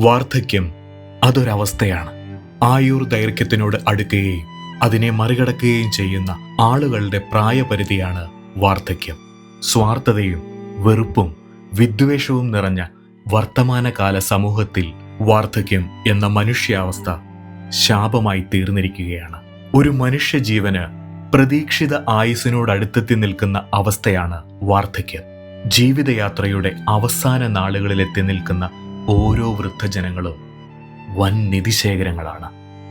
വാർദ്ധക്യം അതൊരവസ്ഥയാണ്. ആയുർ ദൈർഘ്യത്തിനോട് അടുക്കുകയും അതിനെ മറികടക്കുകയും ചെയ്യുന്ന ആളുകളുടെ പ്രായപരിധിയാണ് വാർദ്ധക്യം. സ്വാർത്ഥതയും വെറുപ്പും വിദ്വേഷവും നിറഞ്ഞ വർത്തമാനകാല സമൂഹത്തിൽ വാർദ്ധക്യം എന്ന മനുഷ്യാവസ്ഥ ശാപമായി തീർന്നിരിക്കുകയാണ്. ഒരു മനുഷ്യ ജീവന് പ്രതീക്ഷിത ആയുസിനോടടുത്തെത്തി നിൽക്കുന്ന അവസ്ഥയാണ് വാർദ്ധക്യം. ജീവിതയാത്രയുടെ അവസാന നാളുകളിലെത്തി നിൽക്കുന്ന ഓരോ വൃദ്ധജനങ്ങളും വൻ നിധിശേഖരങ്ങളാണ്.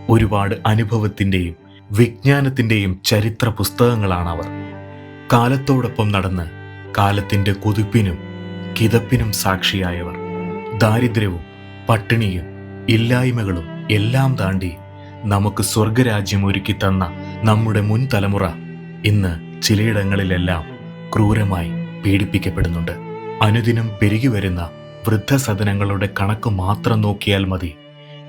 ഒരുപാട് അനുഭവത്തിന്റെയും വിജ്ഞാനത്തിന്റെയും ചരിത്ര പുസ്തകങ്ങളാണ് അവർ കാലത്തോടൊപ്പം നടന്ന് കാലത്തിന്റെ കുതിപ്പിനും കിതപ്പിനും സാക്ഷിയായവർ. ദാരിദ്ര്യവും പട്ടിണിയും ഇല്ലായ്മകളും എല്ലാം താണ്ടി നമുക്ക് സ്വർഗരാജ്യം ഒരുക്കി തന്ന നമ്മുടെ മുൻ തലമുറ ഇന്ന് ചിലയിടങ്ങളിലെല്ലാം ക്രൂരമായി പീഡിപ്പിക്കപ്പെടുന്നുണ്ട്. അനുദിനം പെരുകി വരുന്ന വൃദ്ധസദനങ്ങളുടെ കണക്ക് മാത്രം നോക്കിയാൽ മതി.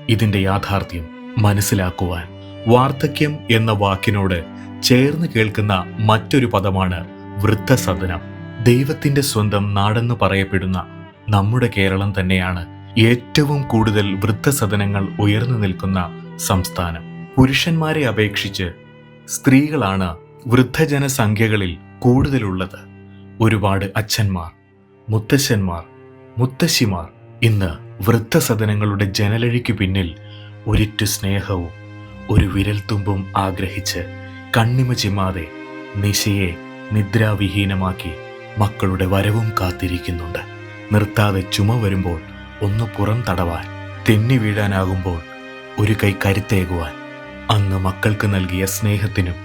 ഇതിന്റെ യാഥാർത്ഥ്യം മനസ്സിലാക്കുവാൻ വാർദ്ധക്യം എന്ന വാക്കിനോട് ചേർന്ന് കേൾക്കുന്ന മറ്റൊരു പദമാണ് വൃദ്ധസദനം. ദൈവത്തിന്റെ സ്വന്തം നാടെന്ന് പറയപ്പെടുന്ന നമ്മുടെ കേരളം തന്നെയാണ് ഏറ്റവും കൂടുതൽ വൃദ്ധസദനങ്ങൾ ഉയർന്നു നിൽക്കുന്ന സംസ്ഥാനം. പുരുഷന്മാരെ അപേക്ഷിച്ച് സ്ത്രീകളാണ് വൃദ്ധജനസംഖ്യകളിൽ കൂടുതലുള്ളത്. ഒരുപാട് അച്ഛന്മാർ മുത്തശ്ശന്മാർ മുത്തശ്ശിമാർ ഇന്ന് വൃദ്ധസദനങ്ങളുടെ ജനലഴിക്കു പിന്നിൽ ഒരിറ്റു സ്നേഹവും ഒരു വിരൽത്തുമ്പും ആഗ്രഹിച്ച് കണ്ണിമ ചിമ്മാതെ നിശയെ നിദ്രാവിഹീനമാക്കി മക്കളുടെ വരവും കാത്തിരിക്കുന്നുണ്ട്. നിർത്താതെ ചുമ വരുമ്പോൾ ഒന്ന് പുറം തടവാൻ തെന്നി വീഴാനാകുമ്പോൾ ഒരു കൈ കരുത്തേകുവാൻ അന്ന് മക്കൾക്ക് നൽകിയ സ്നേഹത്തിനും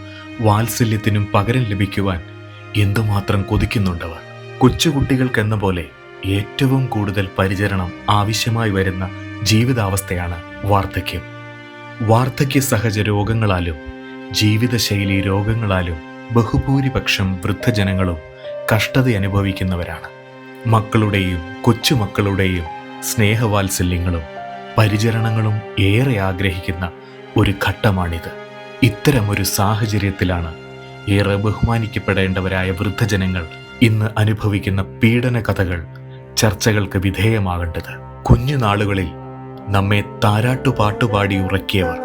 വാത്സല്യത്തിനും പകരം ലഭിക്കുവാൻ എന്തുമാത്രം കൊതിക്കുന്നുണ്ടവർ. കൊച്ചുകുട്ടികൾക്കെന്ന പോലെ ഏറ്റവും കൂടുതൽ പരിചരണം ആവശ്യമായി വരുന്ന ജീവിതാവസ്ഥയാണ് വാർദ്ധക്യം. വാർദ്ധക്യ സഹജ രോഗങ്ങളാലും ജീവിതശൈലി രോഗങ്ങളാലും ബഹുഭൂരിപക്ഷം വൃദ്ധജനങ്ങളും കഷ്ടത അനുഭവിക്കുന്നവരാണ്. മക്കളുടെയും കൊച്ചുമക്കളുടെയും സ്നേഹവാത്സല്യങ്ങളും പരിചരണങ്ങളും ഏറെ ആഗ്രഹിക്കുന്ന ഒരു ഘട്ടമാണിത്. ഇത്തരമൊരു സാഹചര്യത്തിലാണ് ഏറെ ബഹുമാനിക്കപ്പെടേണ്ടവരായ വൃദ്ധജനങ്ങൾ ഇന്ന് അനുഭവിക്കുന്ന പീഡന കഥകൾ ചർച്ചകൾക്ക് വിധേയമാകേണ്ടത്. കുഞ്ഞുനാളുകളിൽ നമ്മെ താരാട്ടുപാട്ടുപാടി ഉറക്കിയവർ.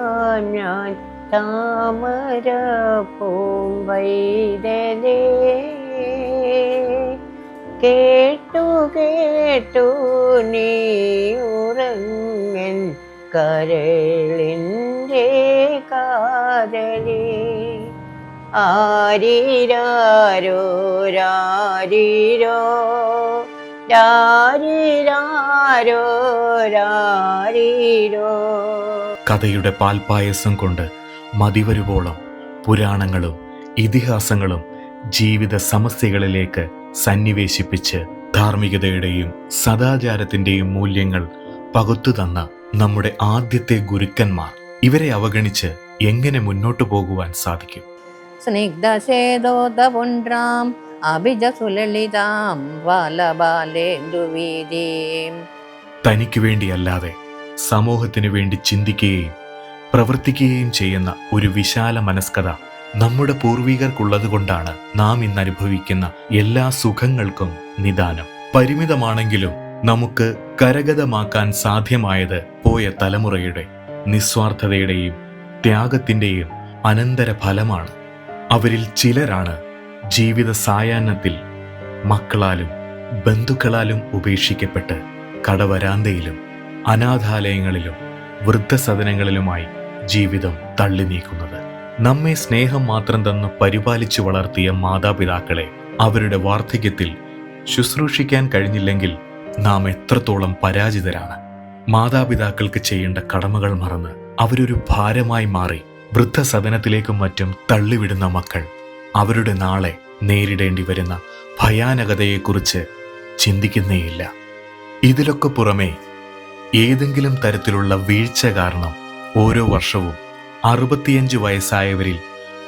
കേട്ടു കേട്ടു നീ ഉറങ്ങൻ കരളിന്റെ കാതലി. ആരിരാരോ രാരിരോ കഥയുടെ പാൽപായസം കൊണ്ട് മതിവരുവോളം പുരാണങ്ങളും ഇതിഹാസങ്ങളും ജീവിത സമസ്യകളിലേക്ക് സന്നിവേശിപ്പിച്ച് ധാർമ്മികതയുടെയും സദാചാരത്തിന്റെയും മൂല്യങ്ങൾ പകുത്തു തന്ന നമ്മുടെ ആദ്യത്തെ ഗുരുക്കന്മാർ. ഇവരെ അവഗണിച്ച് എങ്ങനെ മുന്നോട്ടു പോകുവാൻ സാധിക്കും? സ്നിഗ്ധശേദോദപുണ്ട്രാം അഭിജസുലളിതാം ബാലബാലേന്ദുവീരീം തനിക്ക് വേണ്ടിയല്ലാതെ സമൂഹത്തിന് വേണ്ടി ചിന്തിക്കുകയും പ്രവർത്തിക്കുകയും ചെയ്യുന്ന ഒരു വിശാല മനസ്കത നമ്മുടെ പൂർവികർക്കുള്ളതുകൊണ്ടാണ് നാം ഇന്ന് അനുഭവിക്കുന്ന എല്ലാ സുഖങ്ങൾക്കും നിദാനം. പരിമിതമാണെങ്കിലും നമുക്ക് കരഗതമാക്കാൻ സാധ്യമായത് പോയ തലമുറയുടെ നിസ്വാർത്ഥതയുടെയും ത്യാഗത്തിന്റെയും അനന്തര ഫലമാണ് അവരിൽ ചിലരാണ് ജീവിത സായാഹ്നത്തിൽ മക്കളാലും ബന്ധുക്കളാലും ഉപേക്ഷിക്കപ്പെട്ട് കടവരാന്തയിലും അനാഥാലയങ്ങളിലും വൃദ്ധസദനങ്ങളിലുമായി ജീവിതം തള്ളി നീക്കുന്നത് നമ്മെ സ്നേഹം മാത്രം തന്ന് പരിപാലിച്ചു വളർത്തിയ മാതാപിതാക്കളെ അവരുടെ വാർദ്ധക്യത്തിൽ ശുശ്രൂഷിക്കാൻ കഴിഞ്ഞില്ലെങ്കിൽ നാം എത്രത്തോളം പരാജിതരാണ്. മാതാപിതാക്കൾക്ക് ചെയ്യേണ്ട കടമകൾ മറന്ന് അവരൊരു ഭാരമായി മാറി വൃദ്ധസദനത്തിലേക്കും മറ്റും തള്ളിവിടുന്ന മക്കൾ അവരുടെ നാളെ നേരിടേണ്ടി വരുന്ന ഭയാനകതയെക്കുറിച്ച് ചിന്തിക്കുന്നേയില്ല. ഇതിലൊക്കെ പുറമെ ഏതെങ്കിലും തരത്തിലുള്ള വീഴ്ച കാരണം ഓരോ വർഷവും അറുപത്തിയഞ്ച് വയസ്സായവരിൽ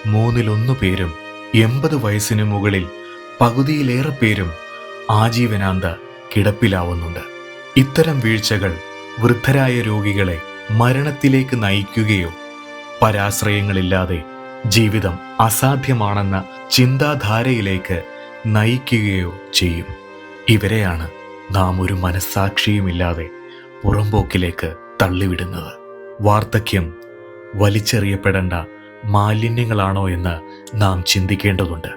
മൂന്നിലൊന്നു പേരും എൺപത് വയസ്സിനു മുകളിൽ പകുതിയിലേറെ പേരും ആജീവനാന്ത കിടപ്പിലാവുന്നുണ്ട്. ഇത്തരം വീഴ്ചകൾ വൃദ്ധരായ രോഗികളെ മരണത്തിലേക്ക് നയിക്കുകയോ പരാശ്രയങ്ങളില്ലാതെ ജീവിതം അസാധ്യമാണെന്ന ചിന്താധാരയിലേക്ക് നയിക്കുകയോ ചെയ്യും. ഇവരെയാണ് നാം ഒരു മനസ്സാക്ഷിയുമില്ലാതെ പുറമ്പോക്കിലേക്ക് തള്ളിവിടുന്നത്. വാർദ്ധക്യം വലിച്ചെറിയപ്പെടേണ്ട മാലിന്യങ്ങളാണോ എന്ന് നാം ചിന്തിക്കേണ്ടതുണ്ട്.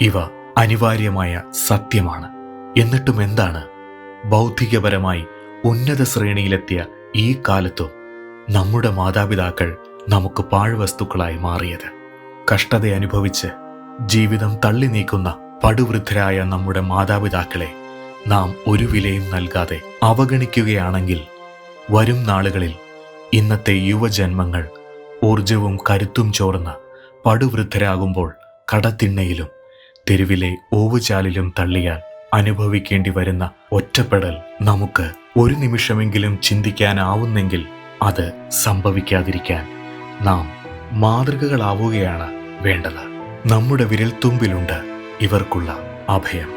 ഇവ അനിവാര്യമായ സത്യമാണ്. എന്നിട്ടും എന്താണ് ബൗദ്ധികപരമായി ഉന്നത ശ്രേണിയിലെത്തിയ ഈ കാലത്തും നമ്മുടെ മാതാപിതാക്കൾ നമുക്ക് പാഴ്വസ്തുക്കളായി മാറിയത്. കഷ്ടത അനുഭവിച്ച് ജീവിതം തള്ളി നീക്കുന്ന പടുവൃദ്ധരായ നമ്മുടെ മാതാപിതാക്കളെ നാം ഒരു വിലയും നൽകാതെ അവഗണിക്കുകയാണെങ്കിൽ വരും നാളുകളിൽ ഇന്നത്തെ യുവജന്മങ്ങൾ ഊർജവും കരുത്തും ചോർന്ന് പടുവൃദ്ധരാകുമ്പോൾ കടത്തിണ്ണയിലും തെരുവിലെ ഓവുചാലിലും തള്ളിയാൽ അനുഭവിക്കേണ്ടി വരുന്ന ഒറ്റപ്പെടൽ നമുക്ക് ഒരു നിമിഷമെങ്കിലും ചിന്തിക്കാനാവുന്നെങ്കിൽ അത് സംഭവിക്കാതിരിക്കാൻ നാം മാതൃകകളാവുകയാണ് വേണ്ടത്. നമ്മുടെ വിരൽത്തുമ്പിലുണ്ട് ഇവർക്കുള്ള അഭയം.